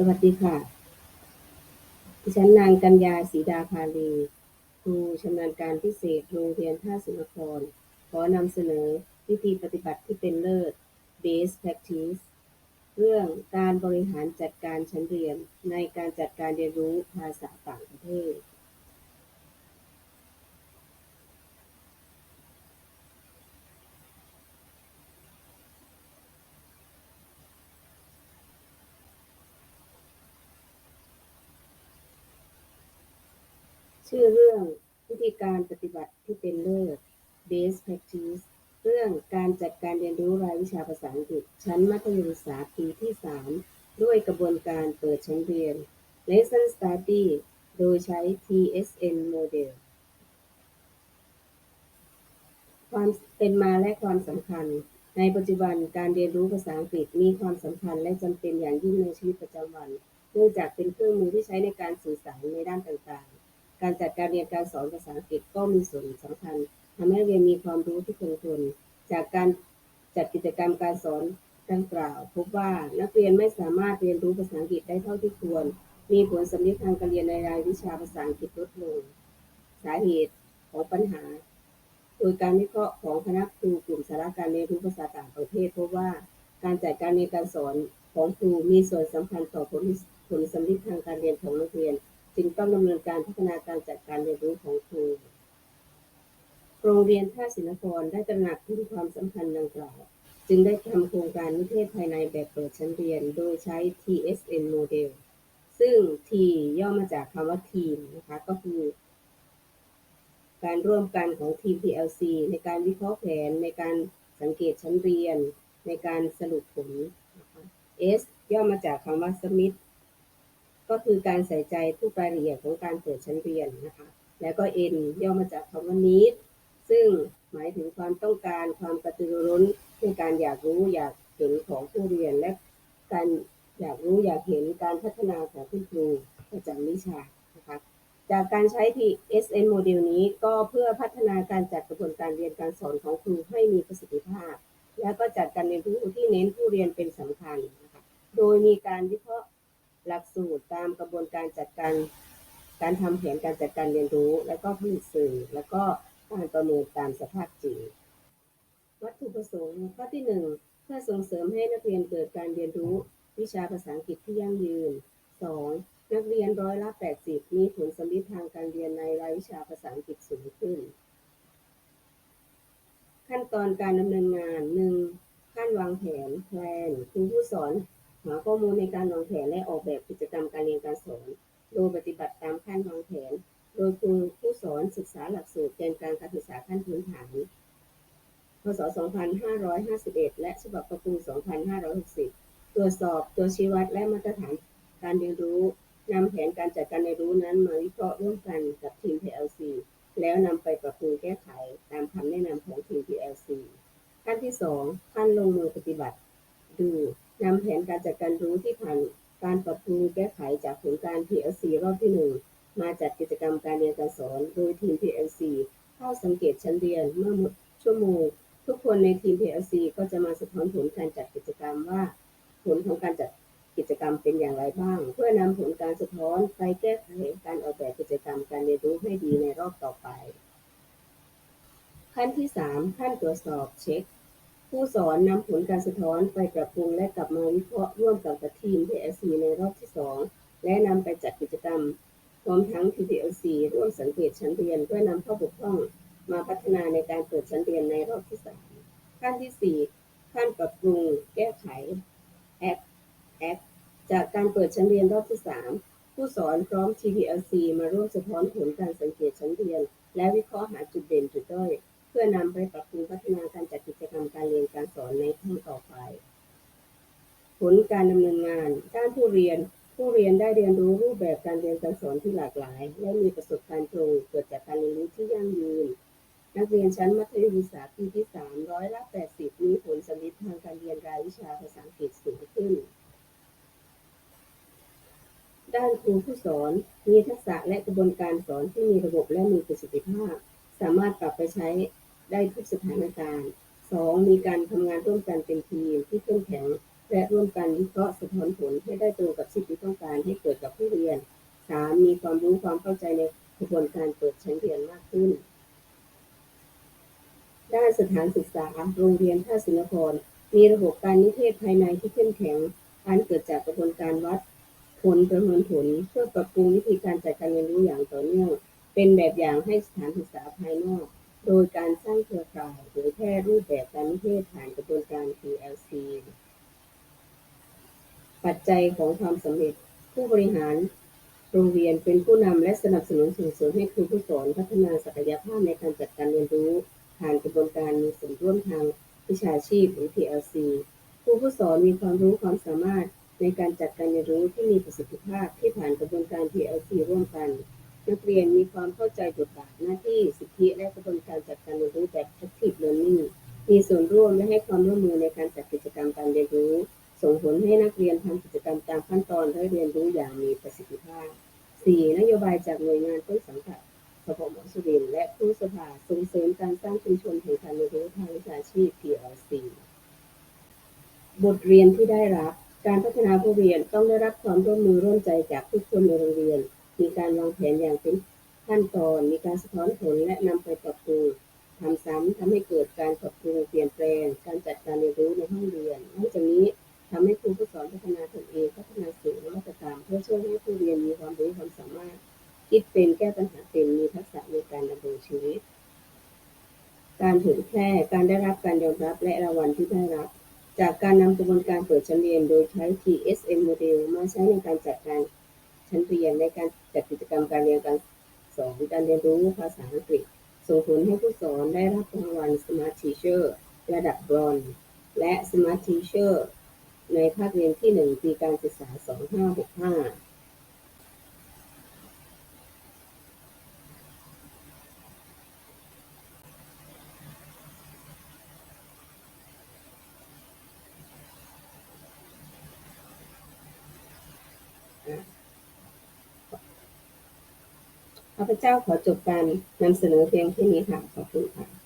สวัสดีค่ะ ดิฉันนางกัญญาศรีดาภาลี ครูชำนาญการพิเศษโรงเรียนท่าสุนทรขอนำเสนอวิธีปฏิบัติที่เป็นเลิศ Best Practice เรื่องการบริหารจัดการชั้นเรียนในการจัดการเรียนรู้ภาษาต่างประเทศ ชื่อเรื่องวิธีการปฏิบัติที่เป็นเลิศ Best Practice เรื่องการจัดการเรียนรู้รายวิชาภาษาอังกฤษ ชั้นมัธยมศึกษาปีที่ 3 ด้วยกระบวนการเปิดชั้นเรียน Lesson Study โดยใช้ TSN Model ความเป็นมาและความสำคัญ ในปัจจุบันการเรียนรู้ภาษาอังกฤษมีความสำคัญและจำเป็นอย่างยิ่งในชีวิตประจำวัน เนื่องจากเป็นเครื่องมือที่ใช้ในการสื่อสารในด้านต่างๆ การจัดการเรียนการสอนภาษาอังกฤษก็มีส่วนสำคัญทำให้เรียนมีความรู้ที่คงทน จากการจัดกิจกรรมการสอนดังกล่าว พบว่านักเรียนไม่สามารถเรียนรู้ภาษาอังกฤษได้เท่าที่ควร มีผลสำลิดทางการเรียนในรายวิชาภาษาอังกฤษลดลง สาเหตุของปัญหา โดยการวิเคราะห์ของคณะครูกลุ่มสาระการเรียนรู้ภาษาต่างประเทศพบว่าการจัดการเรียนการสอนของครูมีส่วนสำคัญต่อผลผลสำลิดทางการเรียนของนักเรียน จึงต้องดำเนินการพัฒนาการจัดการเรียนรู้ของครู โรงเรียนท่าศิลปรได้ตระหนักถึงความสำคัญดังกล่าว จึงได้ทำโครงการนิเทศภายในแบบเปิดชั้นเรียน โดยใช้ TSN Model ซึ่ง T ย่อมาจากคำว่าทีมนะคะก็คือการร่วมกันของทีม PLC ในการวิเคราะห์แผนในการสังเกตชั้นเรียน ในการสรุปผลนะคะ S ย่อมาจากคำว่า Smith ก็คือการใส่ใจทุกรายละเอียดของการเปิดชั้นเรียนนะคะ แล้วก็ N ย่อมาจากคำว่า need ซึ่งหมายถึงความต้องการความกระตือรือร้นในการอยากรู้อยากเห็นของผู้เรียน และการอยากรู้อยากเห็นการพัฒนาของคุณครูประจำวิชานะคะจากการใช้ TSN โมเดลนี้ก็เพื่อพัฒนาการจัดกระบวนการเรียนการสอนของครูให้มีประสิทธิภาพ และก็จัดการเรียนรู้ที่เน้นผู้เรียนเป็นสำคัญนะคะโดยมีการวิเคราะห์ หลักสูตรตามกระบวนการจัดการ การทำแผนการจัดการเรียนรู้ และก็ผลิตสื่อ แล้วก็การประเมินตามสภาพจริง วัตถุประสงค์ข้อที่ 1 เพื่อส่งเสริมให้นักเรียนเกิดการเรียนรู้ วิชาภาษาอังกฤษที่ยั่งยืน 2. นักเรียนร้อยละ 80 มีผลสำลิดทางการเรียนในรายวิชาภาษาอังกฤษสูงขึ้น ขั้นตอนการดำเนินงาน 1. ขั้นวางแผนแพลนครูผู้สอน หาข้อมูลในการวางแผนและออกแบบกิจกรรมการเรียนการสอน โดยปฏิบัติตามขั้นวางแผน โดยครูผู้สอนศึกษาหลักสูตรแกนกลางการศึกษาขั้นพื้นฐาน พศ 2551 และฉบับประกุม2560 ตรวจสอบตัวชี้วัดและมาตรฐานการเรียนรู้นำแผนการจัดการเรียนรู้นั้นมาวิเคราะห์ร่วมกันกับทีม PLC แล้วนำไปปรับปรุงแก้ไขตามคำแนะนำของทีม PLC ขั้นที่ 2 ขั้นลงมือปฏิบัติ ดู นำแผนการจัดการรู้ที่ผ่านการปรับปรุงแก้ไขจากผลการ PLC รอบที่ 1 มาจัดกิจกรรมการเรียนการสอน โดยทีม PLC เข้าสังเกตชั้นเรียนเมื่อหมดชั่วโมง ทุกคนในทีม PLC ก็จะมาสะท้อนผลการจัดกิจกรรมว่า ผลของการจัดกิจกรรมเป็นอย่างไรบ้าง เพื่อนำผลการสะท้อนไปแก้ไขการออกแบบกิจกรรมการเรียนรู้ให้ดีในรอบต่อไป ขั้นที่ 3 ขั้นตรวจสอบเช็ค ผู้สอนนำผลการสะท้อนไปปรับปรุงและกลับมาวิเคราะห์ร่วมกับทีม PLC ในรอบที่ 2 และนำไปจัดกิจกรรม พร้อมทั้ง PLC ร่วมสังเกตชั้นเรียนเพื่อนำข้อบกพร่อง มาพัฒนาในการเปิดชั้นเรียนในรอบที่ 3 ขั้นที่ 4 ขั้นปรับปรุง แก้ไข Act Act จากการเปิดชั้นเรียนรอบที่ 3 ผู้สอนพร้อม TPLC มาร่วมสะท้อนผลการสังเกตชั้นเรียน และวิเคราะห์หาจุดเด่นจุดด้อยเพื่อนำไปปรับปรุงพัฒนาการจัดกิจกรรมการเรียนการสอนในขั้นต่อไป ผล การดำเนินงาน ด้านผู้เรียน ผู้เรียนได้เรียนรู้รูปแบบการเรียนการสอนที่หลากหลาย และมีประสบการณ์ตรงเกิดจากการเรียนรู้ที่ยั่งยืน นักเรียนชั้นมัธยมศึกษาปีที่3ร้อยละ80 มีผลสำลิดทางการเรียนรายวิชาภาษาอังกฤษสูงขึ้น ด้านครูผู้สอน มีทักษะและกระบวนการสอนที่มีระบบและมีประสิทธิภาพ สามารถปรับไปใช้ได้ทุกสถานการณ์ 2. มีการทำงานร่วมกันเป็นทีมที่เข้มแข็ง และร่วมกันวิเคราะห์สะท้อนผลให้ได้ตรงกับสิ่งที่ต้องการให้เกิดกับผู้เรียน 3. มีความรู้ความเข้าใจในกระบวนการเปิดชั้นเรียนมากขึ้น ด้านสถานศึกษาโรงเรียนท่าสิงคโปรมีระบบการนิเทศภายในที่เข้มแข็ง อันเกิดจากกระบวนการวัดผลประเมินผลเพื่อปรับปรุงวิธีการจัดการเรียนรู้อย่างต่อเนื่อง เป็นแบบอย่างให้สถานศึกษาภายนอก โดยการสร้างเครือข่ายเผยแพร่รูปแบบการนิเทศผ่านกระบวนการ PLC ปัจจัยของความสำเร็จ ผู้บริหารโรงเรียนเป็นผู้นำและสนับสนุนส่งเสริมให้ครูผู้สอนพัฒนาศักยภาพในการจัดการเรียนรู้ ผ่านกระบวนการมีส่วนร่วมทางวิชาชีพหรือ PLC ครูผู้สอนมีความรู้ความสามารถในการจัดการเรียนรู้ที่มีประสิทธิภาพที่ผ่านกระบวนการ PLC ร่วมกัน นักเรียนมีความเข้าใจบทบาทหน้าที่สิทธิและกระบวนการจัดการเรียนรู้แบบ Active Learning มีส่วนร่วมและให้ความร่วมมือในการจัดกิจกรรมการเรียนรู้ ส่งผลให้นักเรียนทำกิจกรรมตามขั้นตอนและเรียนรู้อย่างมีประสิทธิภาพ 4. นโยบายจากหน่วยงานต้นสังกัดสพมสุรินทร์และผู้สภาส่งเสริมการสร้างชุมชนแห่งการเรียนรู้ทางวิชาชีพ PLC บทเรียนที่ได้รับ การพัฒนาผู้เรียนต้องได้รับความร่วมมือร่วมใจจากทุกคนในโรงเรียน มีการวางแผนอย่างเป็นขั้นตอน มีการสะท้อนผลและนำไปปรับปรุงทำซ้ำทำให้เกิดการปรับปรุงเปลี่ยนแปลง การจัดการเรียนรู้ในห้องเรียนนอกจากนี้ ทำให้ครูผู้สอนพัฒนาตนเองพัฒนาสื่อนวัตกรรมเพื่อช่วยให้ผู้เรียนมีความรู้ความสามารถ คิดเป็นแก้ปัญหาเป็นมีทักษะในการดำรงชีวิต การเผยแพร่การได้รับการยอมรับและรางวัลที่ได้รับ จากการนำกระบวนการเปิดชั้นเรียนโดยใช้ TSM โมเดลมาใช้ในการจัดการชั้นเรียนในการจัดกิจกรรมการเรียนการสอนการเรียนรู้ภาษาอังกฤษส่งผลให้ผู้สอนได้รับรางวัล Smart Teacher ระดับบรอนซ์และ Smart Teacher ในภาคเรียนที่1ปีการศึกษา 2565ข้าพเจ้าขอจบการนำเสนอเพียงแค่นี้ค่ะ ขอบคุณค่ะ